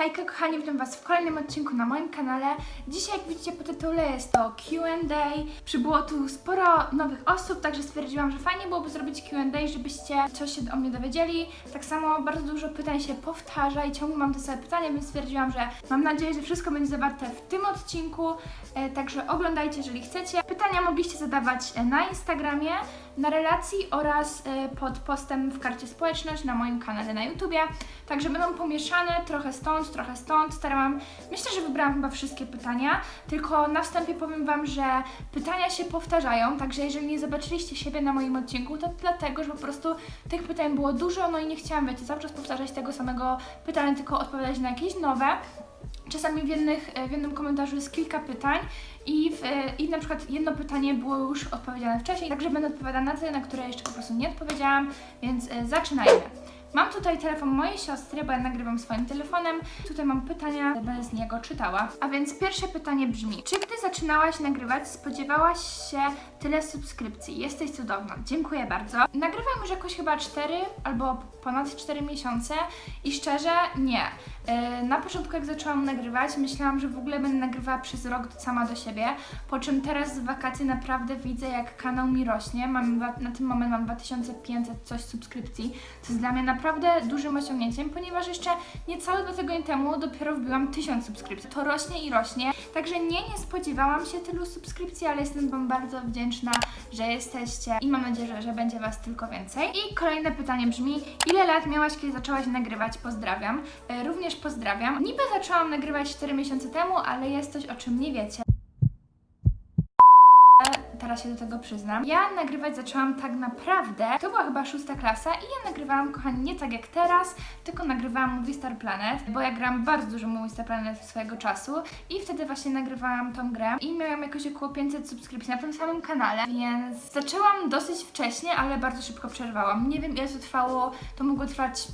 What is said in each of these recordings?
Hejka kochani, witam Was w kolejnym odcinku na moim kanale. Dzisiaj jak widzicie po tytule jest to Q&A. Przybyło tu sporo nowych osób, także stwierdziłam, że fajnie byłoby zrobić Q&A, żebyście coś się o mnie dowiedzieli. Tak samo bardzo dużo pytań się powtarza i ciągle mam te same pytania, więc stwierdziłam, że mam nadzieję, że wszystko będzie zawarte w tym odcinku. E, także oglądajcie, jeżeli chcecie. Pytania mogliście zadawać e, na Instagramie, na relacji oraz e, pod postem w karcie społeczność na moim kanale na YouTubie. Także będą pomieszane, trochę stąd, trochę stąd. Starałam, myślę, że wybrałam chyba wszystkie pytania, tylko na wstępie powiem Wam, że pytania się powtarzają, także jeżeli nie zobaczyliście siebie na moim odcinku, to dlatego, że po prostu tych pytań było dużo, no i nie chciałam, wiecie, cały czas powtarzać tego samego pytania, tylko odpowiadać na jakieś nowe. Czasami w, jednych, w jednym komentarzu jest kilka pytań i, w, i na przykład jedno pytanie było już odpowiedziane wcześniej, także będę odpowiadać na te, na które jeszcze po prostu nie odpowiedziałam, więc e, zaczynajmy. Mam tutaj telefon mojej siostry, bo ja nagrywam swoim telefonem. Tutaj mam pytania, będę z niego czytała. A więc pierwsze pytanie brzmi: Czy gdy zaczynałaś nagrywać, spodziewałaś się tyle subskrypcji? Jesteś cudowna. Dziękuję bardzo. Nagrywam już jakoś chyba 4 albo ponad 4 miesiące i szczerze nie. Yy, Na początku jak zaczęłam nagrywać, myślałam, że w ogóle będę nagrywała przez rok sama do siebie, po czym teraz w wakacje naprawdę widzę jak kanał mi rośnie. Mam, na tym moment mam 2500 coś subskrypcji, co jest dla mnie naprawdę dużym osiągnięciem, ponieważ jeszcze niecałe dwa tygodnie temu dopiero wbiłam 1000 subskrypcji. To rośnie i rośnie, także nie, nie spodziewałam się tylu subskrypcji, ale jestem Wam bardzo wdzięczna, że jesteście i mam nadzieję, że, że będzie Was tylko więcej. I kolejne pytanie brzmi, ile lat miałaś, kiedy zaczęłaś nagrywać? Pozdrawiam. E, Również pozdrawiam. Niby zaczęłam nagrywać 4 miesiące temu, ale jest coś, o czym nie wiecie. Teraz się do tego przyznam. Ja nagrywać zaczęłam tak naprawdę, to była chyba szósta klasa i ja nagrywałam, kochani, nie tak jak teraz, tylko nagrywałam Movie Star Planet, bo ja gram bardzo dużo Movie Star Planet swojego czasu i wtedy właśnie nagrywałam tą grę i miałam jakoś około 500 subskrypcji na tym samym kanale, więc zaczęłam dosyć wcześnie, ale bardzo szybko przerwałam. Nie wiem ile to trwało, to mogło trwać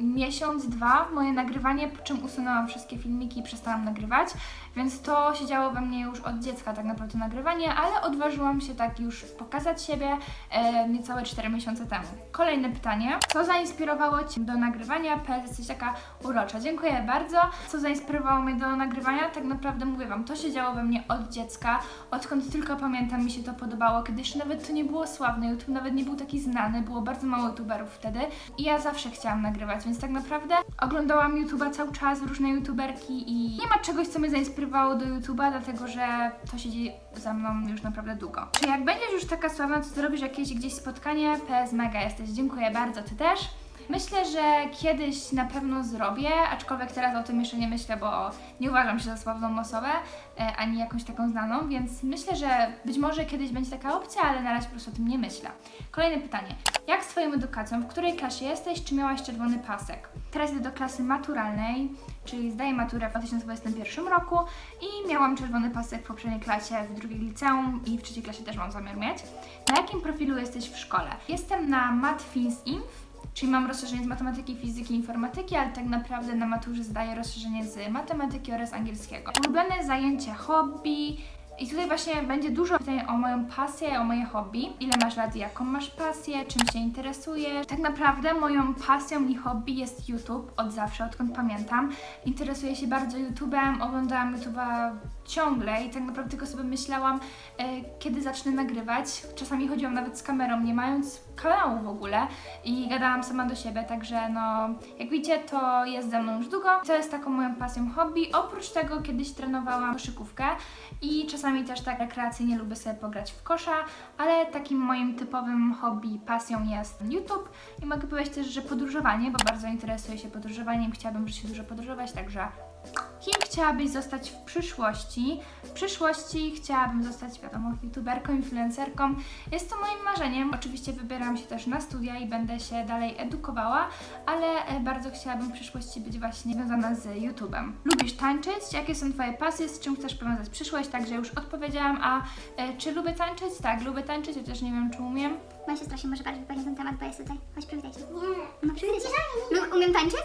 miesiąc, dwa moje nagrywanie, po czym usunęłam wszystkie filmiki i przestałam nagrywać, więc to się działo we mnie już od dziecka tak naprawdę nagrywanie, ale odważyłam się tak już pokazać siebie e, niecałe 4 miesiące temu. Kolejne pytanie. Co zainspirowało Cię do nagrywania? PS, jesteś taka urocza. Dziękuję bardzo. Co zainspirowało mnie do nagrywania? Tak naprawdę mówię Wam, to się działo we mnie od dziecka, odkąd tylko pamiętam mi się to podobało, kiedy jeszcze nawet to nie było sławne, YouTube nawet nie był taki znany, było bardzo mało youtuberów wtedy i ja zawsze chciałam nagrywać, więc tak naprawdę oglądałam YouTube'a cały czas, różne youtuberki i nie ma czegoś, co mnie zainspirowało do YouTube'a, dlatego że to się dzieje za mną już naprawdę długo. Czy jak będziesz już taka sławna, to zrobisz jakieś gdzieś spotkanie? PS mega jesteś, dziękuję bardzo, Ty też. Myślę, że kiedyś na pewno zrobię, aczkolwiek teraz o tym jeszcze nie myślę, bo nie uważam się za sławną osobę, e, ani jakąś taką znaną, więc myślę, że być może kiedyś będzie taka opcja, ale na razie po prostu o tym nie myślę. Kolejne pytanie. Jak z Twoją edukacją? W której klasie jesteś? Czy miałaś czerwony pasek? Teraz idę do klasy maturalnej, czyli zdaję maturę w 2021 roku i miałam czerwony pasek w poprzedniej klasie, w drugiej liceum i w trzeciej klasie też mam zamiar mieć. Na jakim profilu jesteś w szkole? Jestem na MatFinsInf, Czyli mam rozszerzenie z matematyki, fizyki, informatyki, ale tak naprawdę na maturze zdaję rozszerzenie z matematyki oraz angielskiego. Ulubione zajęcie, hobby. I tutaj właśnie będzie dużo pytań o moją pasję, o moje hobby. Ile masz lat jaką masz pasję, czym się interesujesz. Tak naprawdę moją pasją i hobby jest YouTube od zawsze, odkąd pamiętam. Interesuję się bardzo YouTube'em, oglądałam YouTube'a ciągle i tak naprawdę tylko sobie myślałam, e, kiedy zacznę nagrywać. Czasami chodziłam nawet z kamerą, nie mając kanału w ogóle i gadałam sama do siebie, także no, jak widzicie, to jest ze mną już długo. To jest taką moją pasją hobby. Oprócz tego kiedyś trenowałam koszykówkę i czasami też tak rekreacyjnie lubię sobie pograć w kosza, ale takim moim typowym hobby, pasją jest YouTube i mogę powiedzieć też, że podróżowanie, bo bardzo interesuję się podróżowaniem, chciałabym w życiu dużo podróżować, także Kim chciałabyś zostać w przyszłości? W przyszłości chciałabym zostać, wiadomo, youtuberką, influencerką. Jest to moim marzeniem. Oczywiście wybieram się też na studia i będę się dalej edukowała, ale e, bardzo chciałabym w przyszłości być właśnie związana z YouTube'em. Lubisz tańczyć? Jakie są Twoje pasje? Z czym chcesz powiązać przyszłość? Także już odpowiedziałam. A e, czy lubię tańczyć? Tak, lubię tańczyć, chociaż nie wiem, czy umiem. Moja siostra się może bardziej wypowiedzieć na ten temat, bo jest tutaj. Chodź, przywitaj się. Nie. No przywitaj się. No, umiem tańczyć?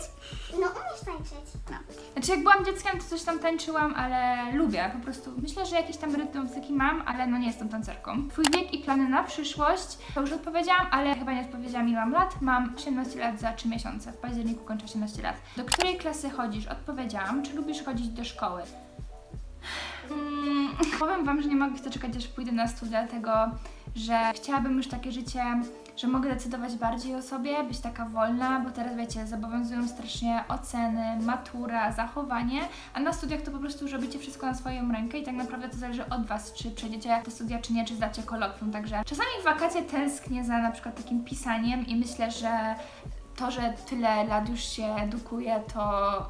Znaczy jak byłam dzieckiem, to coś tam tańczyłam, ale lubię po prostu. Myślę, że jakiś tam rytm muzyki mam, ale no nie jestem tancerką. Twój wiek i plany na przyszłość, to już odpowiedziałam, ale chyba nie odpowiedziałam ile mam lat. Mam 18 lat za 3 miesiące. W październiku kończę 18 lat. Do której klasy chodzisz? Odpowiedziałam. Czy lubisz chodzić do szkoły? Mm, powiem Wam, że nie mogę się doczekać, aż pójdę na studia, dlatego że chciałabym już takie życie, że mogę decydować bardziej o sobie, być taka wolna, bo teraz wiecie, zobowiązują strasznie oceny, matura, zachowanie, a na studiach to po prostu robicie wszystko na swoją rękę i tak naprawdę to zależy od Was, czy przejdziecie te studia, czy nie, czy zdacie kolokwium, także czasami w wakacje tęsknię za na przykład takim pisaniem i myślę, że to, że tyle lat już się edukuję, to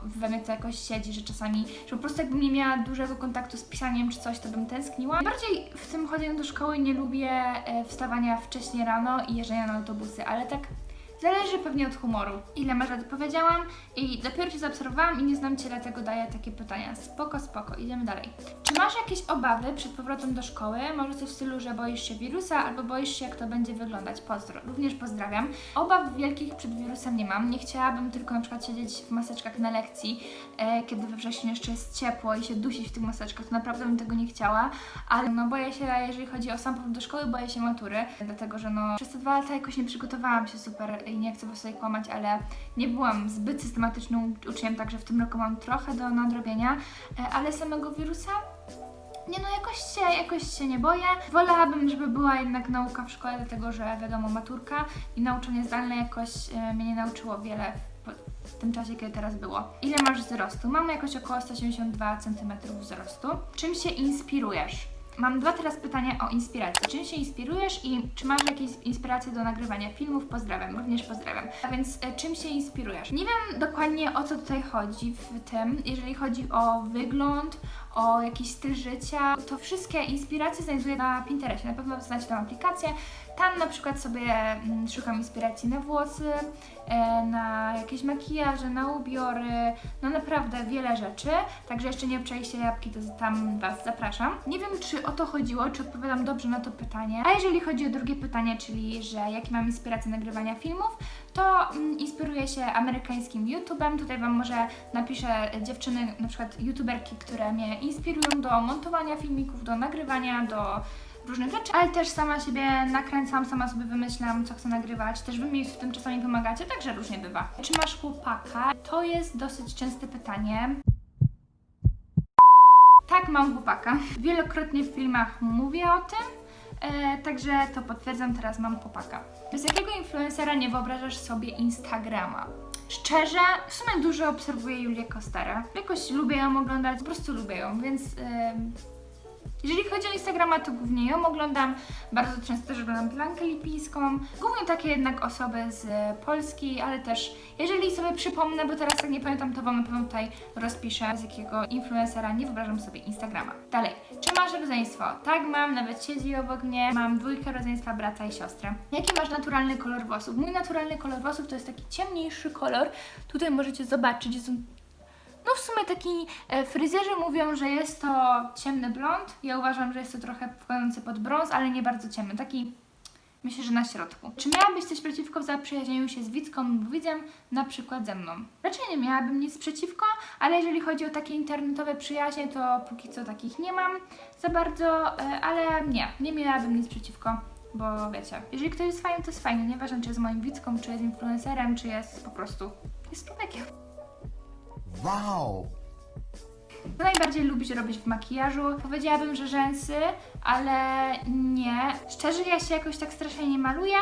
we mnie to jakoś siedzi, że czasami, że po prostu jakbym nie miała dużego kontaktu z pisaniem czy coś, to bym tęskniła. Bardziej w tym chodzeniu do szkoły nie lubię e, wstawania wcześnie rano i jeżdżenia na autobusy, ale tak Zależy pewnie od humoru. Ile masz lat powiedziałam i dopiero Cię zaobserwowałam i nie znam Cię, dlatego daję takie pytania. Spoko, spoko, idziemy dalej. Czy masz jakieś obawy przed powrotem do szkoły? Może coś w stylu, że boisz się wirusa albo boisz się, jak to będzie wyglądać? Pozdro. Również pozdrawiam. Obaw wielkich przed wirusem nie mam. Nie chciałabym tylko na przykład siedzieć w maseczkach na lekcji, e, kiedy we wrześniu jeszcze jest ciepło i się dusić w tych maseczkach. Naprawdę bym tego nie chciała, ale no boję się, jeżeli chodzi o sam powrót do szkoły, boję się matury, dlatego że no przez te dwa lata jakoś nie przygotowałam się super i nie chcę was tutaj kłamać, ale nie byłam zbyt systematycznym uczniem, także w tym roku mam trochę do nadrobienia, e, ale samego wirusa nie no, jakoś się, jakoś się nie boję. Wolałabym, żeby była jednak nauka w szkole, dlatego że wiadomo, maturka i nauczanie zdalne jakoś e, mnie nie nauczyło wiele w, w tym czasie, kiedy teraz było. Ile masz wzrostu? Mam jakoś około 182 cm wzrostu. Czym się inspirujesz? Mam dwa teraz pytania o inspirację. Czym się inspirujesz i czy masz jakieś inspiracje do nagrywania filmów? Pozdrawiam, również pozdrawiam. A więc e, czym się inspirujesz? Nie wiem dokładnie o co tutaj chodzi w tym, jeżeli chodzi o wygląd, o jakiś styl życia, to wszystkie inspiracje znajduję na Pinterestie. Na pewno znacie tę aplikację. Tam na przykład sobie mm, szukam inspiracji na włosy, na jakieś makijaże, na ubiory, no naprawdę wiele rzeczy. Także jeszcze nie przejście jabłki, to tam Was zapraszam. Nie wiem, czy o to chodziło, czy odpowiadam dobrze na to pytanie. A jeżeli chodzi o drugie pytanie, czyli że jakie mam inspiracje nagrywania filmów, to mm, inspiruję się amerykańskim YouTubem. Tutaj Wam może napiszę e, dziewczyny, na przykład YouTuberki, które mnie inspirują do montowania filmików, do nagrywania, do różnych rzeczy, ale też sama siebie nakręcam, sama sobie wymyślam, co chcę nagrywać. Też Wy mi w tym czasami pomagacie, także różnie bywa. Czy masz chłopaka? To jest dosyć częste pytanie. Tak, mam chłopaka. Wielokrotnie w filmach mówię o tym. E, także to potwierdzam, teraz mam chłopaka. Bez jakiego influencera nie wyobrażasz sobie Instagrama? Szczerze, w sumie dużo obserwuję Julię Kosterę. Jakoś lubię ją oglądać, po prostu lubię ją, więc em, jeżeli chodzi o Instagrama, to głównie ją oglądam. Bardzo często też oglądam Blankę Lipińską. Głównie takie jednak osoby z Polski, ale też jeżeli sobie przypomnę, bo teraz tak nie pamiętam, to Wam na pewno tutaj rozpiszę, z jakiego influencera nie wyobrażam sobie Instagrama. Dalej, czy masz rodzeństwo? Tak, mam, nawet siedzi obok mnie. Mam dwójkę rodzeństwa, brata i siostrę. Jaki masz naturalny kolor włosów? Mój naturalny kolor włosów to jest taki ciemniejszy kolor. Tutaj możecie zobaczyć, jest on w sumie taki e, fryzjerzy mówią, że jest to ciemny blond. Ja uważam, że jest to trochę wkładający pod brąz, ale nie bardzo ciemny. Taki myślę, że na środku. Czy miałabyś coś przeciwko zaprzyjaźnieniu się z widzką lub widzem, na przykład ze mną? Raczej nie miałabym nic przeciwko, ale jeżeli chodzi o takie internetowe przyjaźnie, to póki co takich nie mam za bardzo, e, ale nie, nie miałabym nic przeciwko. Bo wiecie, jeżeli ktoś jest fajny, to jest fajny. Nieważne, czy jest moim widzką, czy jest influencerem, czy jest po prostu jest człowiekiem. Wow! Co najbardziej lubisz robić w makijażu? Powiedziałabym, że rzęsy, ale nie. Szczerze, ja się jakoś tak strasznie nie maluję,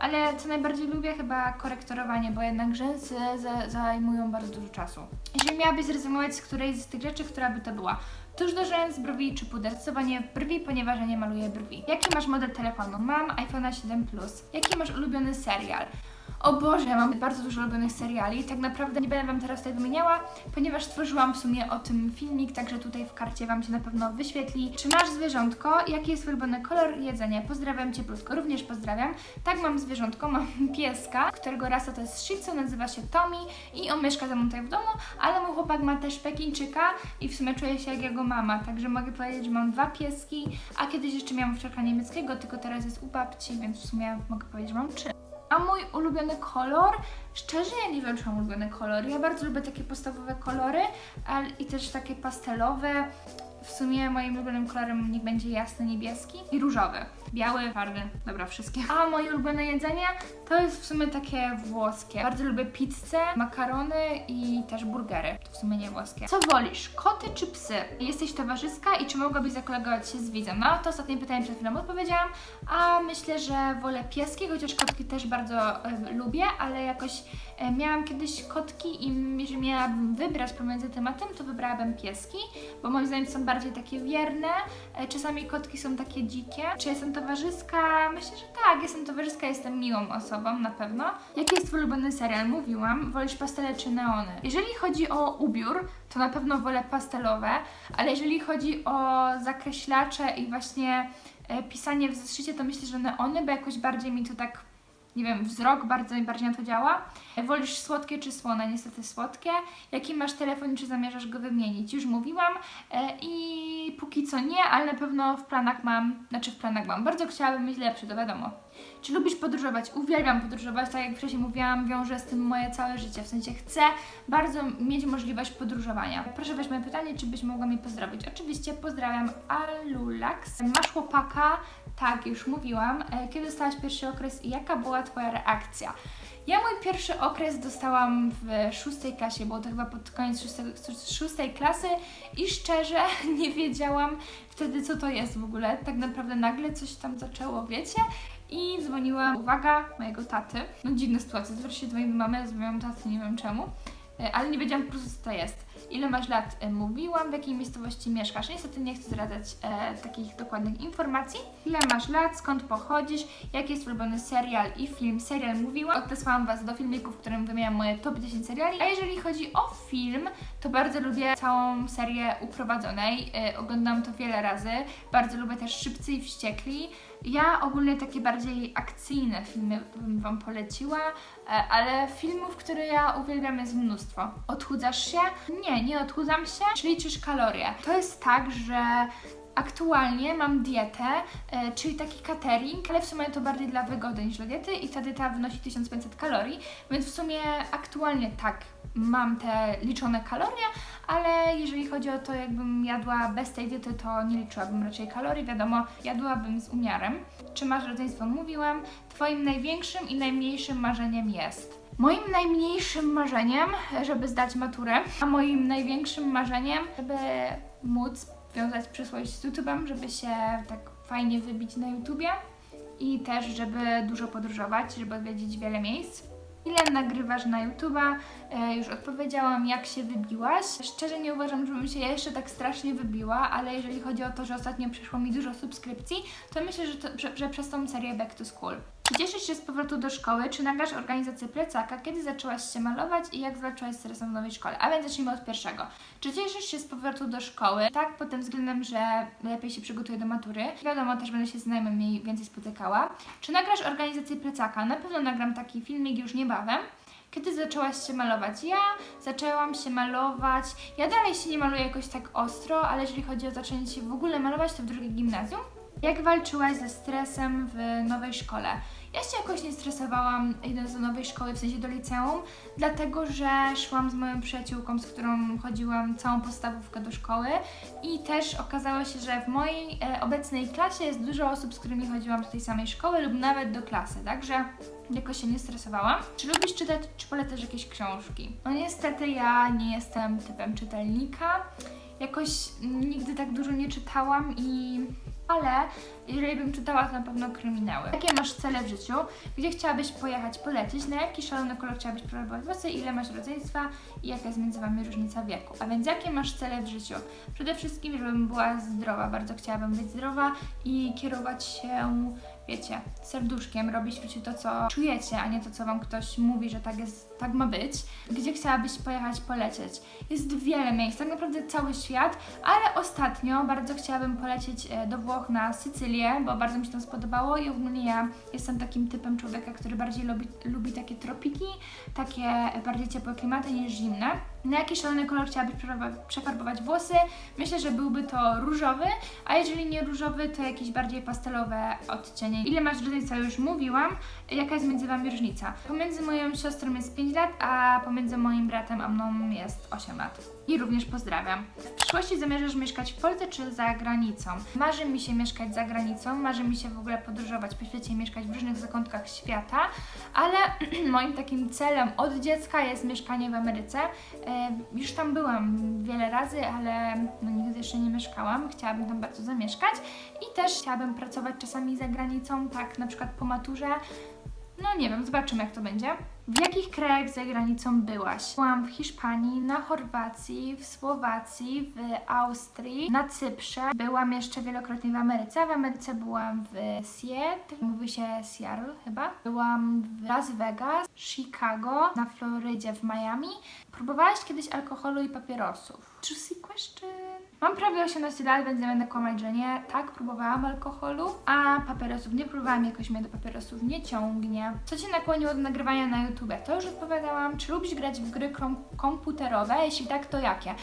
ale co najbardziej lubię chyba korektorowanie, bo jednak rzęsy za, zajmują bardzo dużo czasu. Jeżeli miałabyś zrezygnować z którejś z tych rzeczy, która by to była? Tuż do rzęs, brwi czy puder? Zdecydowanie brwi, ponieważ ja nie maluję brwi. Jaki masz model telefonu? Mam iPhone'a 7 Plus. Jaki masz ulubiony serial? O Boże, mam bardzo dużo ulubionych seriali. Tak naprawdę nie będę Wam teraz tutaj wymieniała, ponieważ stworzyłam w sumie o tym filmik, także tutaj w karcie Wam się na pewno wyświetli. Czy masz zwierzątko? Jaki jest ulubiony kolor i jedzenie? Pozdrawiam Cieplutko. Również pozdrawiam. Tak, mam zwierzątko, mam pieska, którego rasa to jest Shih nazywa się Tommy i on mieszka ze mną tutaj w domu, ale mój chłopak ma też Pekińczyka i w sumie czuję się jak jego mama, także mogę powiedzieć, że mam dwa pieski, a kiedyś jeszcze miałam wczorka niemieckiego, tylko teraz jest u babci, więc w sumie mogę powiedzieć, że mam trzy. A mój ulubiony kolor? Szczerze, ja nie wiem, czy mam ulubiony kolor. Ja bardzo lubię takie podstawowe kolory ale i też takie pastelowe. W sumie moim ulubionym kolorem niech będzie jasny niebieski i różowy. Biały, czarny, dobra, wszystkie. A moje ulubione jedzenie to jest w sumie takie włoskie. Bardzo lubię pizzę, makarony i też burgery. To w sumie nie włoskie. Co wolisz, koty czy psy? Jesteś towarzyska i czy mogłabyś zakolegować się z widzem? No to ostatnie pytanie przed chwilą odpowiedziałam, a myślę, że wolę pieski, chociaż kotki też bardzo e, lubię, ale jakoś e, miałam kiedyś kotki i jeżeli miałabym wybrać pomiędzy tematem, to wybrałabym pieski, bo moim zdaniem są bardziej takie wierne. E, czasami kotki są takie dzikie. Czy jestem towarzyska? Myślę, że tak, jestem towarzyska, jestem miłą osobą na pewno. Jaki jest twój ulubiony serial? Mówiłam, wolisz pastele czy neony? Jeżeli chodzi o ubiór, to na pewno wolę pastelowe, ale jeżeli chodzi o zakreślacze i właśnie e, pisanie w zeszycie, to myślę, że neony, bo jakoś bardziej mi to tak nie wiem, wzrok bardzo mi bardziej na to działa. Wolisz słodkie czy słone? Niestety słodkie. Jaki masz telefon czy zamierzasz go wymienić? Już mówiłam e, i póki co nie, ale na pewno w planach mam, znaczy w planach mam. Bardzo chciałabym mieć lepszy, to wiadomo. Czy lubisz podróżować? Uwielbiam podróżować, tak jak wcześniej mówiłam, wiążę z tym moje całe życie. W sensie chcę bardzo mieć możliwość podróżowania. Proszę weź moje pytanie, czy byś mogła mnie pozdrowić? Oczywiście pozdrawiam Alulax. Masz chłopaka? Tak, już mówiłam. E, Kiedy dostałaś pierwszy okres i jaka była Twoja reakcja? Ja mój pierwszy okres dostałam w szóstej klasie, było to chyba pod koniec szóstej, szóstej klasy i szczerze nie wiedziałam wtedy, co to jest w ogóle. Tak naprawdę nagle coś tam zaczęło, wiecie? I dzwoniła, uwaga, mojego taty. No dziwna sytuacja, zwróć się do mojej mamy, dzwoniłam taty, nie wiem czemu. E, Ale nie wiedziałam po prostu, co to jest. Ile masz lat? E, Mówiłam, w jakiej miejscowości mieszkasz. Niestety nie chcę zdradzać e, takich dokładnych informacji. Ile masz lat? Skąd pochodzisz? Jaki jest ulubiony serial i film? Serial mówiłam. Odesłałam Was do filmików, w którym wymieniam moje top 10 seriali. A jeżeli chodzi o film, to bardzo lubię całą serię Uprowadzonej. E, oglądam to wiele razy. Bardzo lubię też Szybcy i Wściekli. Ja ogólnie takie bardziej akcyjne filmy bym Wam poleciła, e, ale filmów, które ja uwielbiam jest mnóstwo. Odchudzasz się? Nie, nie odchudzam się. Czy liczysz kalorie? To jest tak, że aktualnie mam dietę, e, czyli taki catering, ale w sumie to bardziej dla wygody niż dla diety i ta dieta wynosi 1500 kalorii, więc w sumie aktualnie tak, mam te liczone kalorie, ale jeżeli chodzi o to, jakbym jadła bez tej diety, to nie liczyłabym raczej kalorii, wiadomo, jadłabym z umiarem. Czy masz rodzeństwo? Mówiłam. Twoim największym i najmniejszym marzeniem jest? Moim najmniejszym marzeniem, żeby zdać maturę, a moim największym marzeniem, żeby móc wiązać przyszłość z YouTube'em, żeby się tak fajnie wybić na YouTubie i też, żeby dużo podróżować, żeby odwiedzić wiele miejsc. Ile nagrywasz na YouTube'a? E, już odpowiedziałam, jak się wybiłaś. Szczerze nie uważam, żebym się jeszcze tak strasznie wybiła, ale jeżeli chodzi o to, że ostatnio przyszło mi dużo subskrypcji, to myślę, że, to, że, że przez tą serię Back to School. Czy cieszysz się z powrotu do szkoły? Czy nagrasz organizację plecaka? Kiedy zaczęłaś się malować i jak zwalczyłaś stres w nowej szkole? A więc zacznijmy od pierwszego. Czy cieszysz się z powrotu do szkoły? Tak, pod tym względem, że lepiej się przygotuję do matury. Wiadomo, też będę się z znajomymi więcej spotykała. Czy nagrasz organizację plecaka? Na pewno nagram taki filmik już niebawem. Kiedy zaczęłaś się malować? Ja zaczęłam się malować. Ja dalej się nie maluję jakoś tak ostro, ale jeżeli chodzi o zaczęcie się w ogóle malować, to w drugim gimnazjum. Jak walczyłaś ze stresem w nowej szkole? Ja się jakoś nie stresowałam idąc do nowej szkoły, w sensie do liceum, dlatego że szłam z moją przyjaciółką, z którą chodziłam całą podstawówkę do szkoły i też okazało się, że w mojej e, obecnej klasie jest dużo osób, z którymi chodziłam do tej samej szkoły lub nawet do klasy, także jakoś się nie stresowałam. Czy lubisz czytać, czy polecasz jakieś książki? No niestety ja nie jestem typem czytelnika. Jakoś nigdy tak dużo nie czytałam i ale jeżeli bym czytała, to na pewno kryminały. Jakie masz cele w życiu? Gdzie chciałabyś pojechać, polecieć? Na jaki szalony kolor chciałabyś próbować włosy? Ile masz rodzeństwa? I jaka jest między Wami różnica wieku? A więc jakie masz cele w życiu? Przede wszystkim, żebym była zdrowa. Bardzo chciałabym być zdrowa i kierować się wiecie, serduszkiem, robić w życiu to, co czujecie, a nie to, co wam ktoś mówi, że tak jest, tak ma być. Gdzie chciałabyś pojechać, polecieć? Jest wiele miejsc, tak naprawdę cały świat, ale ostatnio bardzo chciałabym polecieć e, do Włoch na Sycylię, bo bardzo mi się tam spodobało i ogólnie ja jestem takim typem człowieka, który bardziej lubi, lubi takie tropiki, takie bardziej ciepłe klimaty niż zimne. Na jaki szalony kolor chciałabyś przefarbować- włosy? Myślę, że byłby to różowy, a jeżeli nie różowy, to jakieś bardziej pastelowe odcienie. Ile masz rodzeństwa, już mówiłam. Jaka jest między Wami różnica? Pomiędzy moją siostrą jest 5 lat, a pomiędzy moim bratem a mną jest 8 lat. I również pozdrawiam. W przyszłości zamierzasz mieszkać w Polsce czy za granicą? Marzy mi się mieszkać za granicą, marzy mi się w ogóle podróżować po świecie i mieszkać w różnych zakątkach świata, ale moim takim celem od dziecka jest mieszkanie w Ameryce. Już tam byłam wiele razy, ale no, nigdy jeszcze nie mieszkałam. Chciałabym tam bardzo zamieszkać i też chciałabym pracować czasami za granicą, tak na przykład po maturze. No nie wiem, zobaczymy jak to będzie. W jakich krajach za granicą byłaś? Byłam w Hiszpanii, na Chorwacji, w Słowacji, w Austrii, na Cyprze. Byłam jeszcze wielokrotnie w Ameryce. W Ameryce byłam w Seattle, mówi się Seattle chyba. Byłam w Las Vegas, Chicago, na Florydzie, w Miami. Próbowałaś kiedyś alkoholu i papierosów? Juicy question. Mam prawie 18 lat, więc nie będę kłamać, że nie. Tak, próbowałam alkoholu, a papierosów nie próbowałam, jakoś mnie do papierosów nie ciągnie. Co Cię nakłoniło do nagrywania na YouTube? To już odpowiadałam. Czy lubisz grać w gry kom- komputerowe? Jeśli tak, to jakie?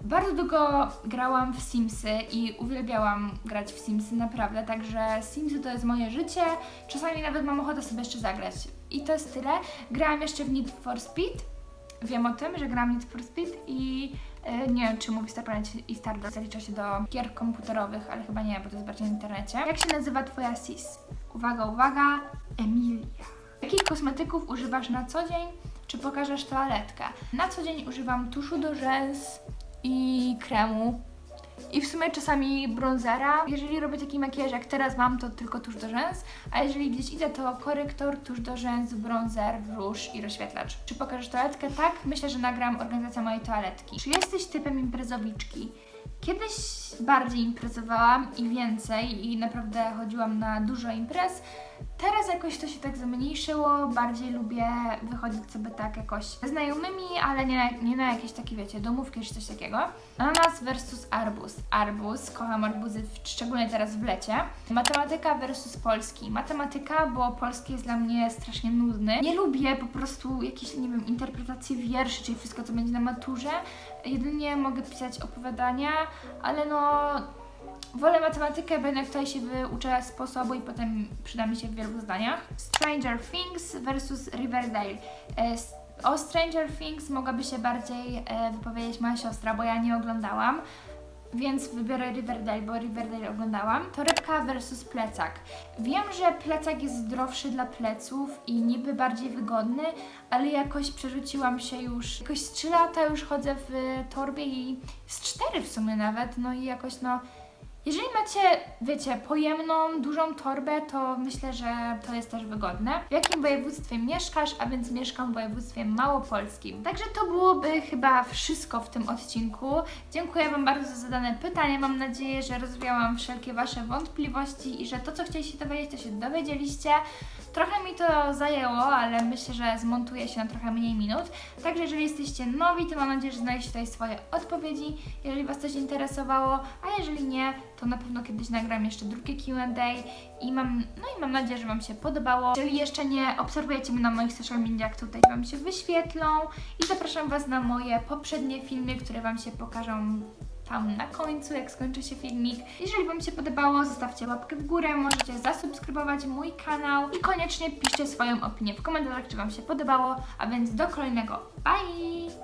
Bardzo długo grałam w Simsy i uwielbiałam grać w Simsy, naprawdę. Także Simsy to jest moje życie. Czasami nawet mam ochotę sobie jeszcze zagrać. I to jest tyle. Grałam jeszcze w Need for Speed. Wiem o tym, że gram w Need for Speed i e, nie wiem, czy Movie Star Planet i Stardust zalicza się do gier komputerowych, ale chyba nie, bo to jest bardziej na internecie. Jak się nazywa Twoja sis? Uwaga, uwaga, Emilia. Jakich kosmetyków używasz na co dzień? Czy pokażesz toaletkę? Na co dzień używam tuszu do rzęs i kremu. I w sumie czasami bronzera. Jeżeli robię taki makijaż jak teraz mam, to tylko tusz do rzęs, a jeżeli gdzieś idę, to korektor, tusz do rzęs, bronzer, róż i rozświetlacz. Czy pokażesz toaletkę? Tak, myślę, że nagram organizację mojej toaletki. Czy jesteś typem imprezowiczki? Kiedyś bardziej imprezowałam i więcej i naprawdę chodziłam na dużo imprez. Teraz jakoś to się tak zmniejszyło, bardziej lubię wychodzić sobie tak jakoś ze znajomymi, ale nie, nie na jakieś takie, wiecie, domówki czy coś takiego. Ananas versus arbuz. Arbuz, kocham arbuzy, szczególnie teraz w lecie. Matematyka versus polski. Matematyka, bo polski jest dla mnie strasznie nudny. Nie lubię po prostu jakiejś, nie wiem, interpretacji wierszy, czyli wszystko, co będzie na maturze. Jedynie mogę pisać opowiadania, ale no Wolę matematykę, jednak tutaj się wyuczę sposobu i potem przyda mi się w wielu zdaniach. Stranger Things versus Riverdale. E, O Stranger Things mogłaby się bardziej e, wypowiedzieć moja siostra, bo ja nie oglądałam. Więc wybiorę Riverdale, bo Riverdale oglądałam. Torebka versus plecak. Wiem, że plecak jest zdrowszy dla pleców i niby bardziej wygodny, ale jakoś przerzuciłam się już. Jakoś z 3 lata już chodzę w torbie i z 4 w sumie nawet. No i jakoś no. Jeżeli macie, wiecie, pojemną, dużą torbę, to myślę, że to jest też wygodne. W jakim województwie mieszkasz? A więc mieszkam w województwie małopolskim. Także to byłoby chyba wszystko w tym odcinku. Dziękuję Wam bardzo za zadane pytania. Mam nadzieję, że rozwiałam wszelkie Wasze wątpliwości i że to, co chcieliście dowiedzieć, to się dowiedzieliście. Trochę mi to zajęło, ale myślę, że zmontuję się na trochę mniej minut. Także jeżeli jesteście nowi, to mam nadzieję, że znajdziecie tutaj swoje odpowiedzi, jeżeli Was coś interesowało, a jeżeli nie, to na pewno kiedyś nagram jeszcze drugie Q&A i mam, no i mam nadzieję, że Wam się podobało. Jeżeli jeszcze nie obserwujecie mnie na moich social mediach, tutaj Wam się wyświetlą i zapraszam Was na moje poprzednie filmy, które Wam się pokażą tam na końcu, jak skończy się filmik. Jeżeli Wam się podobało, zostawcie łapkę w górę, możecie zasubskrybować mój kanał i koniecznie piszcie swoją opinię w komentarzach, czy Wam się podobało, a więc do kolejnego. Bye!